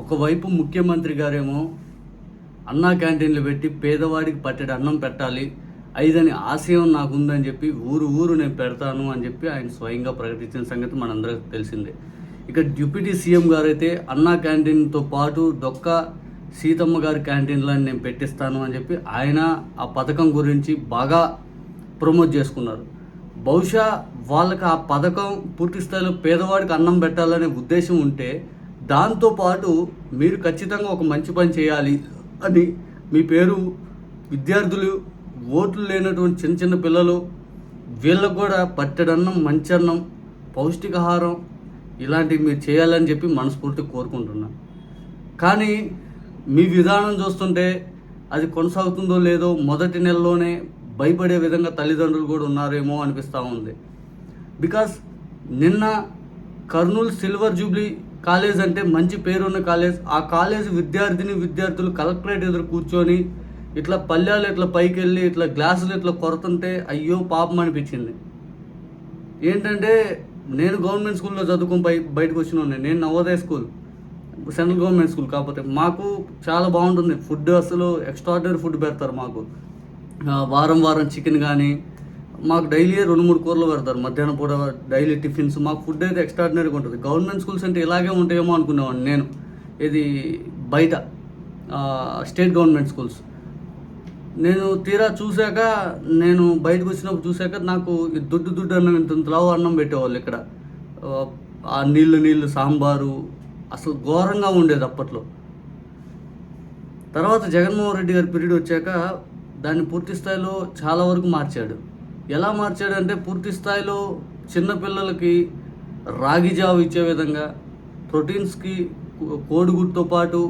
ఒకవైపు ముఖ్యమంత్రి గారేమో అన్నా క్యాంటీన్లు పెట్టి పేదవాడికి పట్టెడు అన్నం పెట్టాలి ఐదని ఆశయం నాకు ఉందని చెప్పి ఊరు ఊరు నేను పెడతాను అని చెప్పి ఆయన స్వయంగా ప్రకటించిన సంగతి మనందరికి తెలిసిందే. ఇక డిప్యూటీ సీఎం గారైతే అన్నా క్యాంటీన్తో పాటు దొక్క సీతమ్మ గారి క్యాంటీన్లను నేను పెట్టిస్తాను అని చెప్పి ఆయన ఆ పథకం గురించి బాగా ప్రమోట్ చేసుకున్నారు. బహుశా వాళ్ళకి ఆ పథకం పూర్తి స్థాయిలో పేదవాడికి అన్నం పెట్టాలనే ఉద్దేశం ఉంటే దాంతోపాటు మీరు ఖచ్చితంగా ఒక మంచి పని చేయాలి అని మీ పేరు విద్యార్థులు ఓట్లు లేనటువంటి చిన్న చిన్న పిల్లలు వీళ్ళకు కూడా పట్టెడన్నం మంచి అన్నం పౌష్టికాహారం ఇలాంటివి మీరు చేయాలని చెప్పి మనస్ఫూర్తి కోరుకుంటున్నాను కానీ మీ విధానం చూస్తుంటే అది కొనసాగుతుందో లేదో మొదటి నెలలోనే భయపడే విధంగా తల్లిదండ్రులు కూడా ఉన్నారేమో అనిపిస్తూ ఉంది. బికాస్ నిన్న కర్నూలు సిల్వర్ జూబ్లీ కాలేజ్ అంటే మంచి పేరున్న కాలేజ్. ఆ కాలేజ్ విద్యార్థిని విద్యార్థులు కలెక్టరేట్ ఎదురు కూర్చొని ఇట్లా పల్లెలు ఇట్లా పైకి వెళ్ళి ఇట్లా గ్లాసులు ఇట్లా కొరతంటే అయ్యో పాపం అనిపించింది. ఏంటంటే నేను గవర్నమెంట్ స్కూల్లో చదువుకొని బయ బయటకు వచ్చిన నేను Navodaya school central government school కాకపోతే మాకు చాలా బాగుంటుంది. ఫుడ్ అసలు ఎక్స్ట్రాడినరీ ఫుడ్ పెడతారు మాకు. వారం వారం చికెన్ కానీ మాకు డైలీ రెండు మూడు కూరలు పెడతారు. మధ్యాహ్నం పూట డైలీ టిఫిన్స్. మాకు ఫుడ్ అయితే ఎక్స్ట్రాడినరీగా ఉంటుంది. గవర్నమెంట్ స్కూల్స్ అంటే ఇలాగే ఉంటాయేమో అనుకునేవాడిని నేను. ఇది బయట స్టేట్ గవర్నమెంట్ స్కూల్స్. నేను తీరా చూశాక నేను బయటకు వచ్చినప్పుడు చూశాక నాకు ఈ దుడ్డు దుడ్డు అన్నం ఇంత లావు అన్నం పెట్టేవాళ్ళు ఇక్కడ. ఆ నీళ్ళు నీళ్ళు సాంబారు అసలు ఘోరంగా ఉండేది అప్పట్లో. తర్వాత జగన్మోహన్ రెడ్డి గారి పీరియడ్ వచ్చాక దాన్ని పూర్తి స్థాయిలో చాలా వరకు మార్చాడు. ఎలా మార్చాడంటే పూర్తి స్థాయిలో చిన్నపిల్లలకి రాగి జావ ఇచ్చే విధంగా ప్రోటీన్స్కి కోడిగుడ్తో పాటు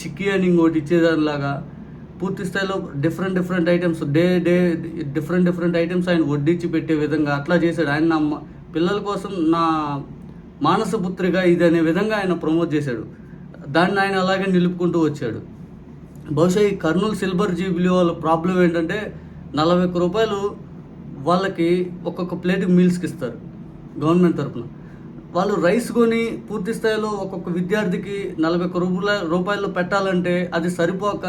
చిక్కీ అని ఇంకోటి ఇచ్చేదానిలాగా పూర్తి స్థాయిలో different different items day day different different items ఆయన వడ్డించి పెట్టే విధంగా అట్లా చేశాడు. ఆయన నా పిల్లల కోసం నా మానసపుత్రిగా ఇది అనే విధంగా ఆయన ప్రమోట్ చేశాడు. దాన్ని ఆయన అలాగే నిలుపుకుంటూ వచ్చాడు. బహుశా ఈ కర్నూలు సిల్వర్ జూబ్లీ వాళ్ళ ప్రాబ్లం ఏంటంటే నలభై ఒక్క రూపాయలు వాళ్ళకి ఒక్కొక్క ప్లేట్ మీల్స్కి ఇస్తారు గవర్నమెంట్ తరఫున వాళ్ళు రైస్ కొని పూర్తి స్థాయిలో ఒక్కొక్క విద్యార్థికి నలభై ఒక్క రూపాయల రూపాయలు పెట్టాలంటే అది సరిపోక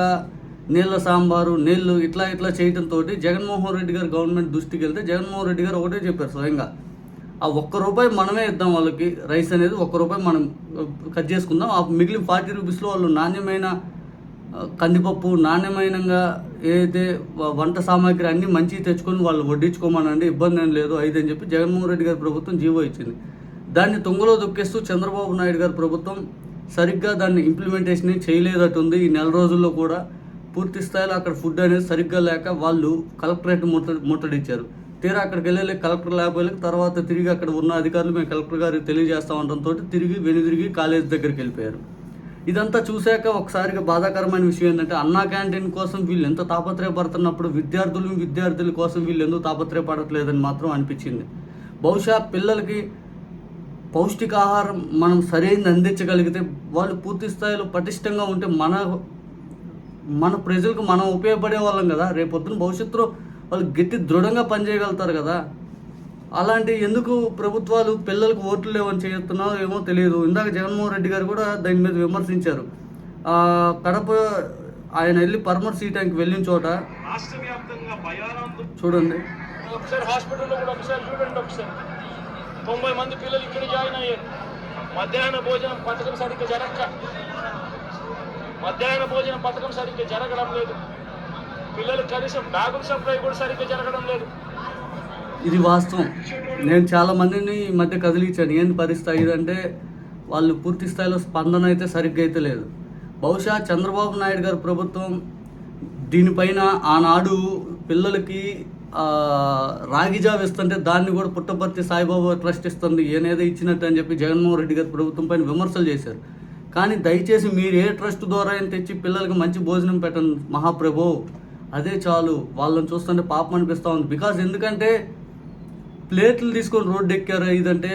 నీళ్ళ సాంబారు నీళ్ళు ఇట్లా ఇట్లా చేయడంతో జగన్మోహన్ రెడ్డి గారు గవర్నమెంట్ దృష్టికి వెళ్తే జగన్మోహన్ రెడ్డి గారు ఒకటే చెప్పారు స్వయంగా. ఆ ఒక్క రూపాయి మనమే ఇద్దాం వాళ్ళకి రైస్ అనేది ఒక్క రూపాయి మనం కట్ చేసుకుందాం. ఆ మిగిలిన ఫార్టీ రూపీస్లో వాళ్ళు నాణ్యమైన కందిపప్పు నాణ్యమైనగా ఏదైతే వంట సామాగ్రి అన్నీ మంచివి తెచ్చుకొని వాళ్ళు వడ్డించుకోమనండి ఇబ్బంది ఏం లేదు ఐదు అని చెప్పి జగన్మోహన్ రెడ్డి గారి ప్రభుత్వం జీవో ఇచ్చింది. దాన్ని తుంగలో దొక్కేస్తూ చంద్రబాబు నాయుడు గారి ప్రభుత్వం సరిగ్గా దాన్ని ఇంప్లిమెంటేషన్ చేయలేదట్టుంది ఈ నెల రోజుల్లో కూడా పూర్తి స్థాయిలో అక్కడ ఫుడ్ అనేది సరిగ్గా లేక వాళ్ళు కలెక్టరేట్ ముట్ట ముట్టడిచ్చారు. తీరా అక్కడికి వెళ్ళి కలెక్టర్ లేకపోయి తర్వాత తిరిగి అక్కడ ఉన్న అధికారులు మేము కలెక్టర్ గారికి తెలియజేస్తాం తిరిగి వెనుదిరిగి కాలేజ్ దగ్గరికి వెళ్ళిపోయారు. ఇదంతా చూశాక ఒకసారిగా బాధాకరమైన విషయం ఏంటంటే అన్నా క్యాంటీన్ కోసం వీళ్ళు ఎంత తాపత్రయపడుతున్నప్పుడు విద్యార్థులు విద్యార్థుల కోసం వీళ్ళు ఎందుకు తాపత్రయపడట్లేదని మాత్రం అనిపించింది. బహుశా పిల్లలకి పౌష్టికాహారం మనం సరైనది అందించగలిగితే వాళ్ళు పూర్తి స్థాయిలో పటిష్టంగా ఉంటే మన మన ప్రజలకు మనం ఉపయోగపడే వాళ్ళం కదా. రేపొద్దున భవిష్యత్తులో వాళ్ళు గట్టి దృఢంగా పనిచేయగలుగుతారు కదా. అలాంటి ఎందుకు ప్రభుత్వాలు పిల్లలకు ఓట్లు లేవని చేస్తున్నారో ఏమో తెలియదు. ఇందాక జగన్మోహన్ రెడ్డి గారు కూడా దాని మీద విమర్శించారు. ఆ, కడప ఆయన వెళ్ళి పర్మర్ సీటానికి వెళ్ళిన చోట చూడండి. ఒకసారి హాస్పిటల్లో కూడా ఒకసారి చూడండి ఒకసారి. తొంభై మంది పిల్లలు ఇక్కడ జాయిన్ అయ్యారు. మధ్యాహ్న భోజనం పథకం సరిగ్గా జరగక. మధ్యాహ్న భోజనం పథకం సరిగ్గా జరగడం లేదు. పిల్లలకు కనీసం బ్యాగుల సప్లై కూడా సరిగ్గా జరగడం లేదు. ఇది వాస్తవం. నేను చాలా మందిని ఈ మధ్య కదిలించాను. ఏంటి పరిస్థితి? అయ్యిందంటే వాళ్ళు పూర్తి స్థాయిలో స్పందన అయితే సరిగ్గా అయితే లేదు. బహుశా చంద్రబాబు నాయుడు గారి ప్రభుత్వం దీనిపైన ఆనాడు పిల్లలకి రాగిజా ఇస్తుంటే దాన్ని కూడా పుట్టపర్తి సాయిబాబా ట్రస్ట్ ఇస్తుంది. ఏనేదో ఇచ్చినట్టు అని చెప్పి జగన్మోహన్ రెడ్డి గారి ప్రభుత్వం పైన విమర్శలు చేశారు. కానీ దయచేసి మీరు ఏ ట్రస్ట్ ద్వారా అయినా తెచ్చి పిల్లలకి మంచి భోజనం పెట్టండి. మహాప్రభు అదే చాలు. వాళ్ళని చూస్తుంటే పాపం అనిపిస్తూ ఉంది. బికాజ్ ఎందుకంటే ప్లేట్లు తీసుకొని రోడ్డు ఎక్కారు? ఇదంటే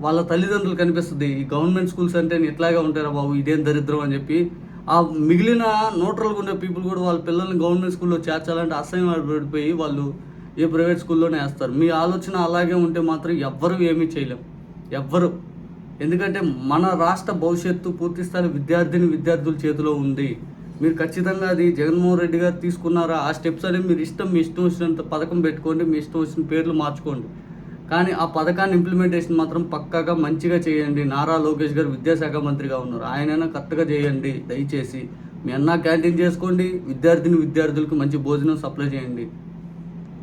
వాళ్ళ తల్లిదండ్రులు కనిపిస్తుంది. ఈ గవర్నమెంట్ స్కూల్స్ అంటే ఇట్లాగే ఉంటారా బాబు? ఇదేం దరిద్రం అని చెప్పి. ఆ మిగిలిన నోట్రల్గా ఉండే పీపుల్ కూడా వాళ్ళ పిల్లల్ని గవర్నమెంట్ స్కూల్లో చేర్చాలంటే అసహ్యం పడిపోయి వాళ్ళు ఏ ప్రైవేట్ స్కూల్లోనే వేస్తారు. మీ ఆలోచన అలాగే ఉంటే మాత్రం ఎవ్వరు ఏమీ చేయలేం. ఎవ్వరు. ఎందుకంటే మన రాష్ట్ర భవిష్యత్తు పూర్తి స్థాయి విద్యార్థిని విద్యార్థుల చేతిలో ఉంది. మీరు ఖచ్చితంగా అది జగన్మోహన్ రెడ్డి గారు తీసుకున్నారా? ఆ స్టెప్స్ అనేవి మీరు ఇష్టం మీ ఇష్టం వచ్చినంత పథకం పెట్టుకోండి మీ ఇష్టం వచ్చిన పేర్లు మార్చుకోండి. కానీ ఆ పథకాన్ని ఇంప్లిమెంటేషన్ మాత్రం పక్కాగా మంచిగా చేయండి. నారా లోకేష్ గారు విద్యాశాఖ మంత్రిగా ఉన్నారు. ఆయనైనా కరెక్ట్గా చేయండి దయచేసి. మీ అన్న క్యాంటీన్ చేసుకోండి విద్యార్థిని విద్యార్థులకు మంచి భోజనం సప్లై చేయండి.